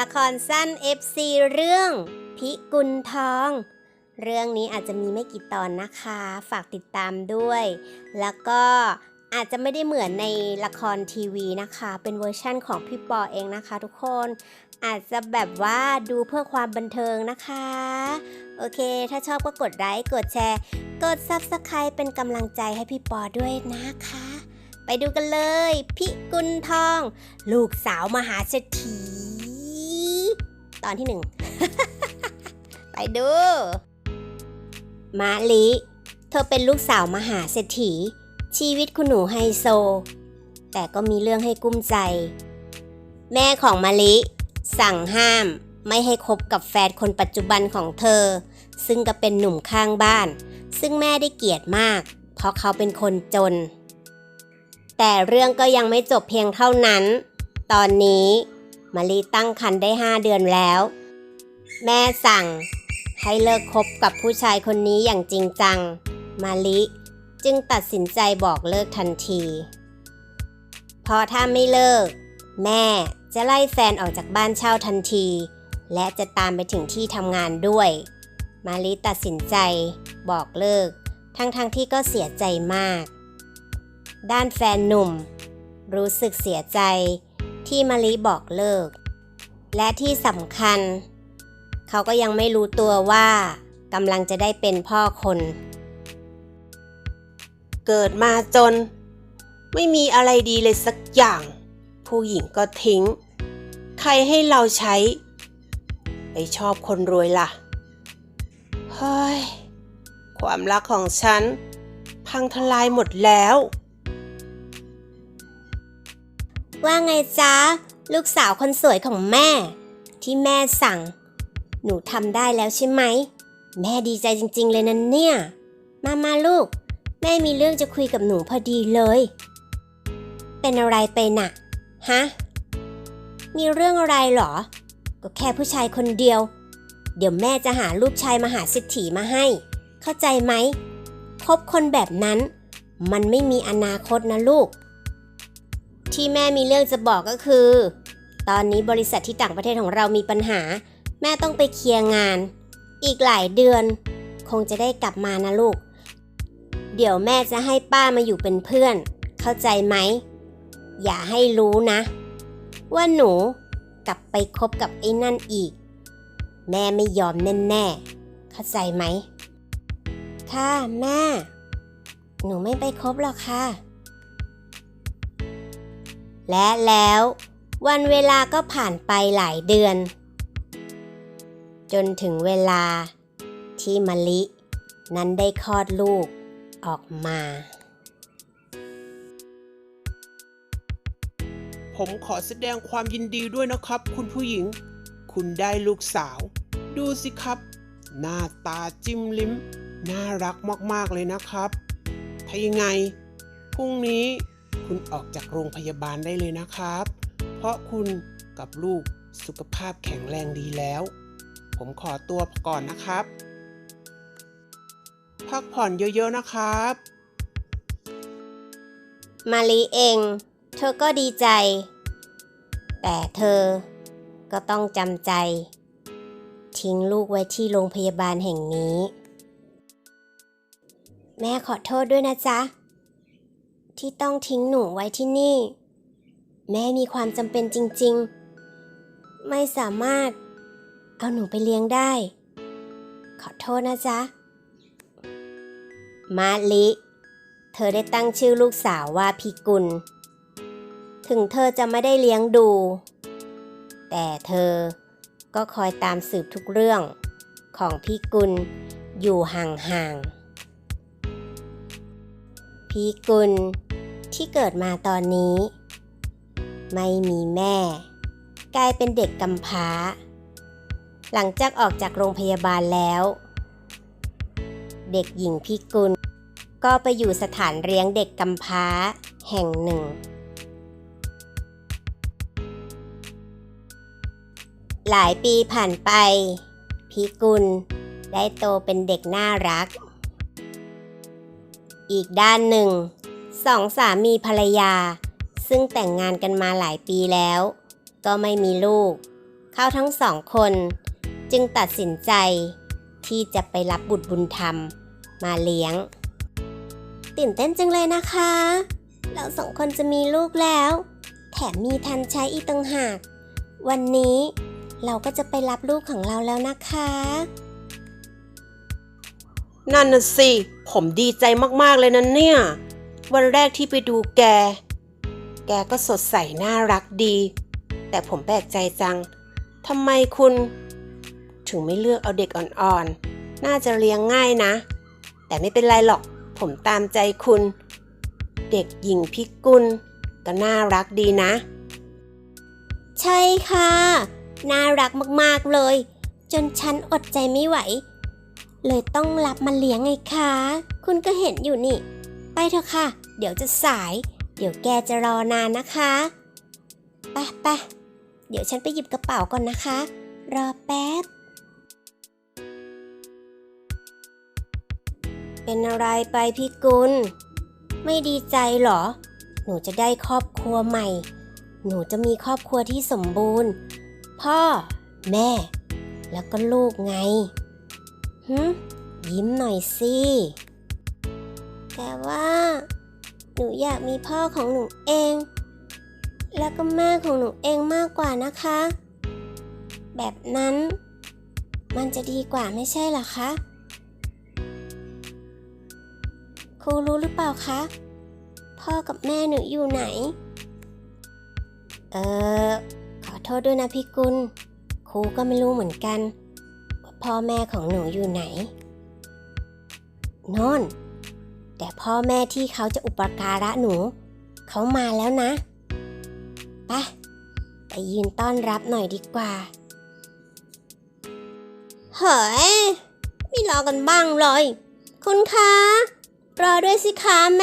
ละครสั้น FC เรื่องพิกุลทอง เรื่องนี้อาจจะมีไม่กี่ตอนนะคะ ฝากติดตามด้วย แล้วก็อาจจะไม่ได้เหมือนในละครทีวีนะคะ เป็นเวอร์ชั่นของพี่ปอเองนะคะ ทุกคน อาจจะแบบว่าดูเพื่อความบันเทิงนะคะ โอเค ถ้าชอบก็กดไลค์ กดแชร์ กด Subscribe เป็นกำลังใจให้พี่ปอด้วยนะคะ ไปดูกันเลย พิกุลทอง ลูกสาวมหาเศรษฐี ตอนที่หนึ่ง ไปดู มาลิ เธอเป็นลูกสาวมหาเศรษฐี ชีวิตคุณหนูไฮโซ แต่ก็มีเรื่องให้กุ้มใจ แม่ของมาลิ สั่งห้ามไม่ให้คบกับแฟนคนปัจจุบันของเธอ ซึ่งก็เป็นหนุ่มข้างบ้าน ซึ่งแม่ได้เกลียดมาก เพราะเขาเป็นคนจน แต่เรื่องก็ยังไม่จบเพียงเท่านั้น ตอนนี้ มารีตั้งครรภ์ได้ 5 เดือนแล้ว แม่สั่งให้เลิกคบกับผู้ชายคนนี้อย่างจริงจัง มาลิจึงตัดสินใจบอกเลิกทันทีเพราะถ้าไม่เลิก แม่จะไล่แฟนออกจากบ้านเช่าทันที และจะตามไปถึงที่ทำงานด้วย มาลิตัดสินใจบอกเลิก ทั้งๆทที่ก็เสียใจมาก ด้านแฟนหนุ่ม รู้สึกเสียใจ ที่มาลิบอกเลิก และที่สำคัญ เขาก็ยังไม่รู้ตัวว่ากำลังจะได้เป็นพ่อคน เกิดมาจน ไม่มีอะไรดีเลยสักอย่าง ผู้หญิงก็ทิ้ง ใครให้เราใช้ ไปชอบคนรวยล่ะ เฮ้ย ความรักของฉัน พังทลายหมดแล้ว ว่าไงจ๊ะ ลูกสาวคนสวยของแม่ ที่แม่สั่ง หนูทำได้แล้วใช่ไหม แม่ดีใจจริง ๆ เลยนะเนี่ย มามาลูก แม่มีเรื่องจะคุยกับหนูพอดีเลย เป็นอะไรไปน่ะฮะมีเรื่องอะไรเหรอ ก็แค่ผู้ชายคนเดียว เดี๋ยวแม่จะหาลูกชายมหาเศรษฐีมาให้ เข้าใจไหมคบคนแบบนั้น มันไม่มีอนาคตนะลูก ที่แม่มีเรื่องจะบอกก็คือ ตอนนี้บริษัทที่ต่างประเทศของเรามีปัญหา แม่ต้องไปเคลียร์งาน อีกหลายเดือน คงจะได้กลับมานะลูก เดี๋ยวแม่จะให้ป้ามาอยู่เป็นเพื่อน เข้าใจไหม อย่าให้รู้นะ ว่าหนูกลับไปคบกับไอ้นั่นอีก แม่ไม่ยอมแน่ๆเข้าใจไหม ค่ะแม่ หนูไม่ไปคบหรอกค่ะ และแล้ว วันเวลาก็ผ่านไปหลายเดือน จนถึงเวลาที่มะลิ นั้นได้คลอดลูกออกมา ผมขอแสดงความยินดีด้วยนะครับ คุณผู้หญิง คุณได้ลูกสาว ดูสิครับ หน้าตาจิ้มลิ้ม น่ารักมากๆเลยนะครับ ถ้ายังไงพรุ่งนี้ คุณออกจากโรงพยาบาลได้เลยนะครับ เพราะคุณกับลูกสุขภาพแข็งแรงดีแล้ว ผมขอตัวก่อนนะครับ พักผ่อนเยอะๆนะครับ มาลีเอง เธอก็ดีใจ แต่เธอก็ต้องจำใจ ทิ้งลูกไว้ที่โรงพยาบาลแห่งนี้ แม่ขอโทษด้วยนะจ๊ะ ที่ต้องทิ้งหนูไว้ที่นี่ แม่มีความจำเป็นจริงๆ ไม่สามารถ เอาหนูไปเลี้ยงได้ ขอโทษนะจ๊ะ มาลิ เธอได้ตั้งชื่อลูกสาวว่าพิกุล ถึงเธอจะไม่ได้เลี้ยงดู แต่เธอก็คอยตามสืบทุกเรื่องของพิกุลอยู่ห่างๆพิกุล ที่เกิดมาตอนนี้ ไม่มีแม่ กลายเป็นเด็กกำพร้า หลังจากออกจากโรงพยาบาลแล้ว เด็กหญิงพิกุล ก็ไปอยู่สถานเลี้ยงเด็กกำพร้าแห่งหนึ่ง หลายปีผ่านไป พิกุลได้โตเป็นเด็กน่ารัก อีกด้านหนึ่ง สองสามีภรรยา ซึ่งแต่งงานกันมาหลายปีแล้ว ก็ไม่มีลูก เขาทั้งสองคน จึงตัดสินใจ ที่จะไปรับบุตรบุญธรรม มาเลี้ยง ตื่นเต้นจังเลยนะคะ เราสองคนจะมีลูกแล้ว แถมมีทันใช้อีกต่างหาก วันนี้เราก็จะไปรับลูกของเราแล้วนะคะ นั่นน่ะสิ ผมดีใจมาก ๆ เลยนะเนี่ย วันแรกที่ไปดูแก แกก็สดใสน่ารักดี แต่ผมแปลกใจจังทำไมคุณ ถึงไม่เลือกเอาเด็กอ่อนๆ น่าจะเลี้ยงง่ายนะ แต่ไม่เป็นไรหรอก ผมตามใจคุณ เด็กหญิงพิกุลก็น่ารักดีนะ ใช่ค่ะ น่ารักมากๆเลย จนฉันอดใจไม่ไหว เลยต้องรับมาเลี้ยงไงคะ คุณก็เห็นอยู่นี่ ไปเถอะค่ะ เดี๋ยวจะสาย เดี๋ยวแกจะรอนานนะคะไปไปเดี๋ยวฉันไปหยิบกระเป๋าก่อนนะคะ รอแป๊บ เป็นอะไรไปพี่กุล ไม่ดีใจเหรอ หนูจะได้ครอบครัวใหม่ หนูจะมีครอบครัวที่สมบูรณ์ พ่อ แม่ แล้วก็ลูกไงฮึยิ้มหน่อยสิ แต่ว่า หนูอยากมีพ่อของหนูเอง แล้วก็แม่ของหนูเองมากกว่านะคะ แบบนั้น มันจะดีกว่าไม่ใช่หรอคะครูรู้หรือเปล่าคะ พ่อกับแม่หนูอยู่ไหน เออขอโทษด้วยนะพี่กุลครูก็ไม่รู้เหมือนกัน ว่าพ่อแม่ของหนูอยู่ไหนโน่น แต่พ่อแม่ที่เขาจะอุปการะหนู เขามาแล้วนะไปไปยืนต้อนรับหน่อยดีกว่า เฮ้ย ไม่รอกันบ้างเลย คุณคะ รอด้วยสิคะแหม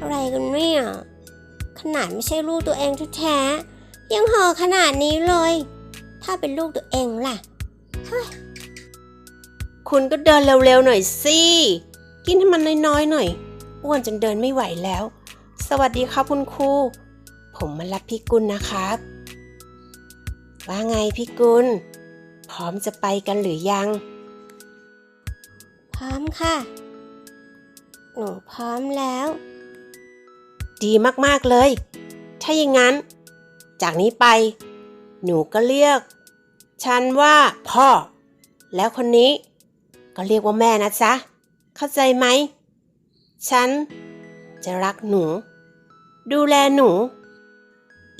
อะไรกันเนี่ย ขนาดไม่ใช่ลูกตัวเองแท้ๆยังห่อขนาดนี้เลย ถ้าเป็นลูกตัวเองล่ะ คุณก็เดินเร็วๆหน่อยสิ กินให้มันน้อยๆหน่อย อ้วนจนเดินไม่ไหวแล้ว สวัสดีครับคุณครู ผมมารับพี่กุลนะครับ ว่าไงพี่กุล พร้อมจะไปกันหรือยัง พร้อมค่ะ หนูพร้อมแล้ว ดีมากๆเลย ถ้าอย่างนั้น จากนี้ไป หนูก็เรียก ฉันว่าพ่อ แล้วคนนี้ก็เรียกว่าแม่นะจ๊ะ เข้าใจไหม ฉัน จะรักหนู ดูแลหนู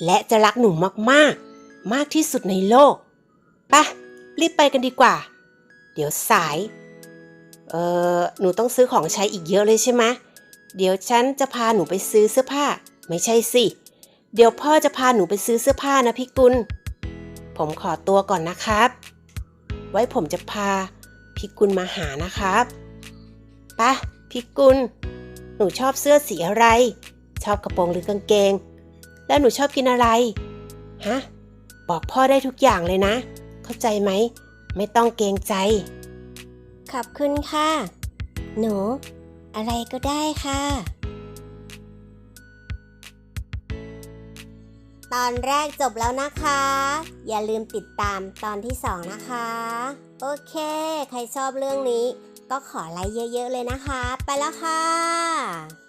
และจะรักหนูมากๆ มากที่สุดในโลกปะรีบไปกันดีกว่า เดี๋ยวสาย เออหนูต้องซื้อของใช้อีกเยอะเลยใช่ไหมเดี๋ยวฉันจะพาหนูไปซื้อเสื้อผ้า ไม่ใช่สิ เดี๋ยวพ่อจะพาหนูไปซื้อเสื้อผ้านะพี่กุล ผมขอตัวก่อนนะครับ ไว้ผมจะพาพี่กุลมาหานะครับ ปะพี่กุล หนูชอบเสื้อสีอะไร ชอบกระโปรงหรือกางเกง แล้วหนูชอบกินอะไร ฮะ บอกพ่อได้ทุกอย่างเลยนะ เข้าใจไหม ไม่ต้องเกรงใจ ขอบคุณค่ะ หนู อะไรก็ได้ค่ะ ตอนแรกจบแล้วนะคะ อย่าลืมติดตามตอนที่2นะคะ โอเค ใครชอบเรื่องนี้ ก็ขอไลค์เยอะๆเลยนะคะ ไปแล้วค่ะ